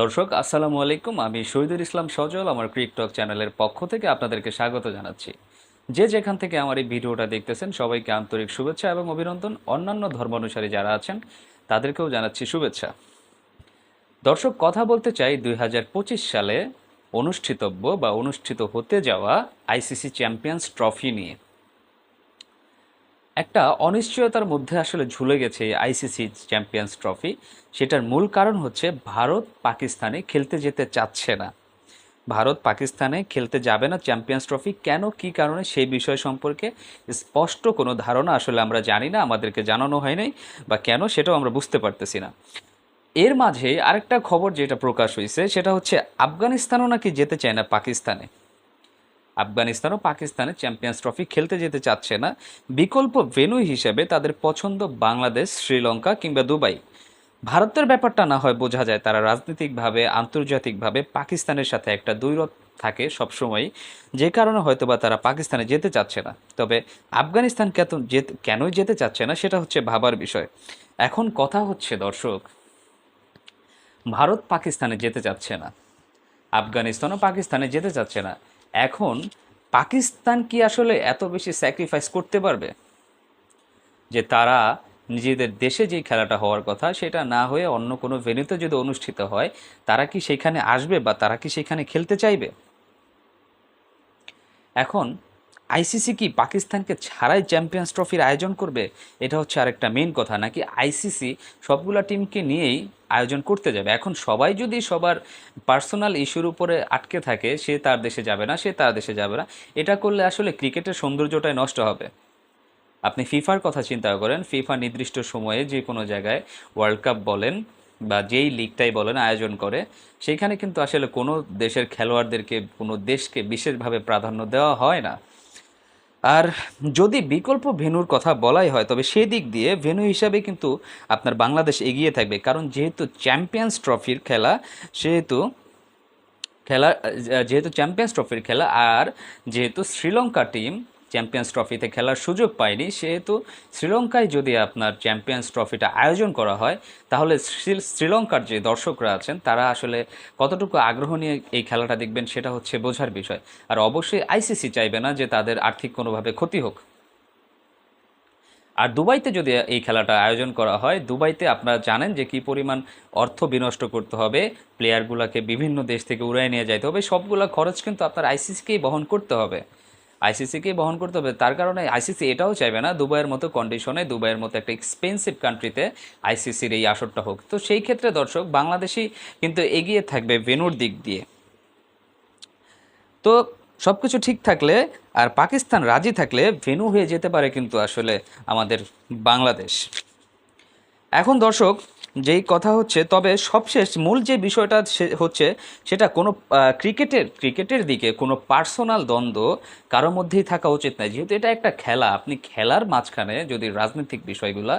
দর্শক, আসসালামু আলাইকুম। আমি শহীদুল ইসলাম সজল, আমার ক্রিকটক চ্যানেলের পক্ষ থেকে আপনাদেরকে স্বাগত জানাচ্ছি। যে যেখান থেকে আমার এই ভিডিওটা দেখতেছেন, সবাইকে আন্তরিক শুভেচ্ছা এবং অভিনন্দন। অন্যান্য ধর্মানুসারী যারা আছেন, তাদেরকেও জানাচ্ছি শুভেচ্ছা। দর্শক, কথা বলতে চাই দুই হাজার পঁচিশ সালে অনুষ্ঠিতব্য বা অনুষ্ঠিত হতে যাওয়া আইসিসি চ্যাম্পিয়ন্স ট্রফি নিয়ে। একটা অনিশ্চয়তার মধ্যে আসলে ঝুলে গেছে আইসিসি চ্যাম্পিয়ন্স ট্রফি। সেটার মূল কারণ হচ্ছে ভারত পাকিস্তানে খেলতে যেতে চাচ্ছে না। ভারত পাকিস্তানে খেলতে যাবে না চ্যাম্পিয়ন্স ট্রফি। কেন? কি কারণে? সেই বিষয় সম্পর্কে স্পষ্ট কোনো ধারণা আসলে আমরা জানি না, আমাদেরকে জানানো হয় নাই, বা কেন সেটাও আমরা বুঝতে পারতেছি না। এর মাঝে আরেকটা খবর যেটা প্রকাশ হয়েছে সেটা হচ্ছে আফগানিস্তানও নাকি যেতে চায় না পাকিস্তানে। আফগানিস্তানও পাকিস্তানে চ্যাম্পিয়ন্স ট্রফি খেলতে যেতে চাচ্ছে না। বিকল্প ভেন্যু হিসেবে তাদের পছন্দ বাংলাদেশ, শ্রীলঙ্কা কিংবা দুবাই। ভারতের ব্যাপারটা না হয় বোঝা যায়, তারা রাজনৈতিকভাবে, আন্তর্জাতিকভাবে পাকিস্তানের সাথে একটা দৈরত থাকে সবসময়ই, যে কারণে হয়তো বা তারা পাকিস্তানে যেতে চাচ্ছে না। তবে আফগানিস্তান কেন যেতে চাচ্ছে না সেটা হচ্ছে ভাবার বিষয়। এখন কথা হচ্ছে, দর্শক, ভারত পাকিস্তানে যেতে চাচ্ছে না। আফগানিস্তানও পাকিস্তানে যেতে চাচ্ছে না। এখন পাকিস্তান কি আসলে এত বেশি স্যাক্রিফাইস করতে পারবে? যে তারা নিজেদের দেশে যেই খেলাটা হওয়ার কথা, সেটা না হয়ে অন্য কোনো ভেন্যুতে যদি অনুষ্ঠিত হয়, তারা কি সেখানে আসবে বা তারা কি সেখানে খেলতে চাইবে? এখন আইসিসি কি পাকিস্তানকে ছাড়াই চ্যাম্পিয়ন্স ট্রফির আয়োজন করবে? এটা হচ্ছে আরেকটা মেন কথা। নাকি আইসিসি সবগুলা টিমকে নিয়েই আয়োজন করতে যাবে? এখন সবাই যদি সবার পার্সোনাল ইস্যুর উপরে আটকে থাকে, সে তার দেশে যাবে না, সে তার দেশে যাবে না। এটা করলে আসলে ক্রিকেটের সৌন্দর্যটাই নষ্ট হবে। আপনি ফিফার কথা চিন্তা করেন। ফিফা নির্দিষ্ট সময়ে যে কোনো জায়গায় ওয়ার্ল্ড কাপ বলেন বা যেই লিগটাই বলেন আয়োজন করে সেইখানে কিন্তু আসলে কোনো দেশের খেলোয়াড়দেরকে, কোনো দেশকে বিশেষভাবে প্রাধান্য দেওয়া হয় না। আর যদি বিকল্প ভেনুর কথা বলাই হয়, তবে সেদিক দিয়ে ভেনু হিসাবে কিন্তু আপনার বাংলাদেশ এগিয়ে থাকবে। কারণ যেহেতু চ্যাম্পিয়ন্স ট্রফির খেলা, সেহেতু খেলা যেহেতু চ্যাম্পিয়ন্স ট্রফির খেলা, আর যেহেতু শ্রীলঙ্কা টিম চ্যাম্পিয়ন্স ট্রফিতে খেলার সুযোগ পায়নি। সেহেতু শ্রীলঙ্কায় যদি আপনার চ্যাম্পিয়ন্স ট্রফিটা আয়োজন করা হয়, তাহলে শ্রীলঙ্কার যে দর্শকরা আছেন, তারা আসলে কতটুকু আগ্রহ নিয়ে এই খেলাটা দেখবেন সেটা হচ্ছে বোঝার বিষয়। আর অবশ্যই আইসিসি চাইবে না যে তাদের আর্থিক কোনোভাবে ক্ষতি হোক। আর দুবাইতে যদি এই খেলাটা আয়োজন করা হয়, দুবাইতে আপনারা জানেন যে কি পরিমাণ অর্থ বিনষ্ট করতে হবে। প্লেয়ারগুলোকে বিভিন্ন দেশ থেকে উড়াই নিয়ে যাইতে হবে। সবগুলো খরচ কিন্তু আপনার আইসিসিকেই বহন করতে হবে। আইসিসিকেই বহন করতে হবে। তার কারণে আইসিসি এটাও চাইবে না, দুবাইয়ের মতো কন্ডিশনে দুবাইয়ের মতো একটা এক্সপেন্সিভ কান্ট্রিতে আইসিসির এই আসরটা হোক। তো সেই ক্ষেত্রে দর্শক, বাংলাদেশই কিন্তু এগিয়ে থাকবে ভেনুর দিক দিয়ে। তো সব কিছু ঠিক থাকলে আর পাকিস্তান রাজি থাকলে ভেনু হয়ে যেতে পারে কিন্তু আসলে আমাদের বাংলাদেশ। এখন দর্শক যেই কথা হচ্ছে, তবে সবশেষ মূল যে বিষয়টা হচ্ছে, সেটা কোনো ক্রিকেটের ক্রিকেটের দিকে কোনো পার্সোনাল দ্বন্দ্ব কারও মধ্যেই থাকা উচিত নয়। যেহেতু এটা একটা খেলা, আপনি খেলার মাঝখানে যদি রাজনৈতিক বিষয়গুলা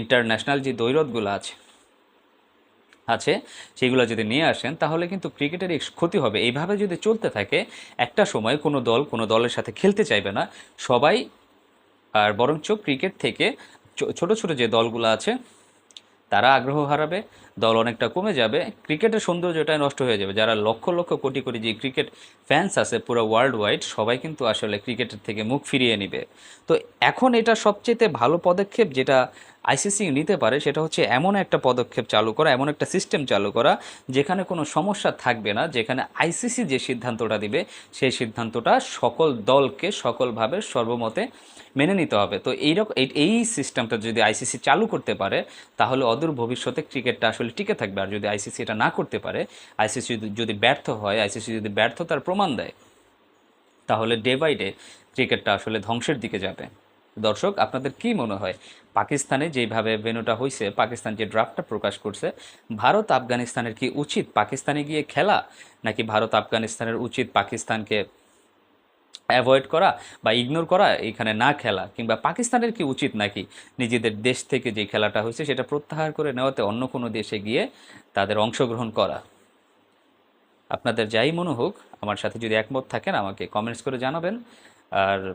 ইন্টারন্যাশনাল যে দৈরতগুলো আছে আছে, সেগুলো যদি নিয়ে আসেন, তাহলে কিন্তু ক্রিকেটের ক্ষতি হবে। এইভাবে যদি চলতে থাকে, একটা সময় কোনো দল কোনো দলের সাথে খেলতে চাইবে না। সবাই, আর বরঞ্চ ক্রিকেট থেকে ছোট ছোট যে দলগুলো আছে তারা আগ্রহ হারাবে, দল অনেকটা কমে যাবে, ক্রিকেটের সৌন্দর্যটাই নষ্ট হয়ে যাবে। যারা লক্ষ লক্ষ কোটি কোটি যে ক্রিকেট ফ্যান্স আছে পুরো ওয়ার্ল্ড ওয়াইড সবাই কিন্তু আসলে ক্রিকেটের থেকে মুখ ফিরিয়ে নেবে। তো এখন এটা সবচেয়ে ভালো পদক্ষেপ যেটা আইসিসি নিতে পারে, সেটা হচ্ছে এমন একটা পদক্ষেপ চালু করা, এমন একটা সিস্টেম চালু করা, যেখানে কোনো সমস্যা থাকবে না, যেখানে আইসিসি যে সিদ্ধান্তটা দিবে, সেই সিদ্ধান্তটা সকল দলকে সকলভাবে সর্বমতে মেনে নিতে হবে। তো এইরকম এই সিস্টেমটা যদি আইসিসি চালু করতে পারে, তাহলে অদূর ভবিষ্যতে ক্রিকেটটা আসলে টিকে থাকবে। আর যদি আইসিসি এটা না করতে পারে, আইসিসি যদি ব্যর্থ হয়, আইসিসি যদি ব্যর্থতার প্রমাণ দেয়, তাহলে ডে বাই ডে ক্রিকেটটা আসলে ধ্বংসের দিকে যাবে। দর্শক, আপনাদের কি মনে হয়? পাকিস্তানে যেভাবে ভেনুটা হয়েছে পাকিস্তান যে ড্রাফটটা প্রকাশ করছে, ভারত আফগানিস্তানের কি উচিত পাকিস্তানে গিয়ে খেলা? নাকি ভারত আফগানিস্তানের উচিত পাকিস্তানকে অ্যাভয়েড করা বা ইগনোর করা, এখানে না খেলা? কিংবা পাকিস্তানের কি উচিত নাকি নিজেদের দেশ থেকে যে খেলাটা হয়েছে সেটা প্রত্যাহার করে নেওয়াতে অন্য কোনো দেশে গিয়ে তাদের অংশগ্রহণ করা? আপনাদের যাই মনে হোক, আমার সাথে যদি একমত থাকেন, আমাকে কমেন্টস করে জানাবেন। আর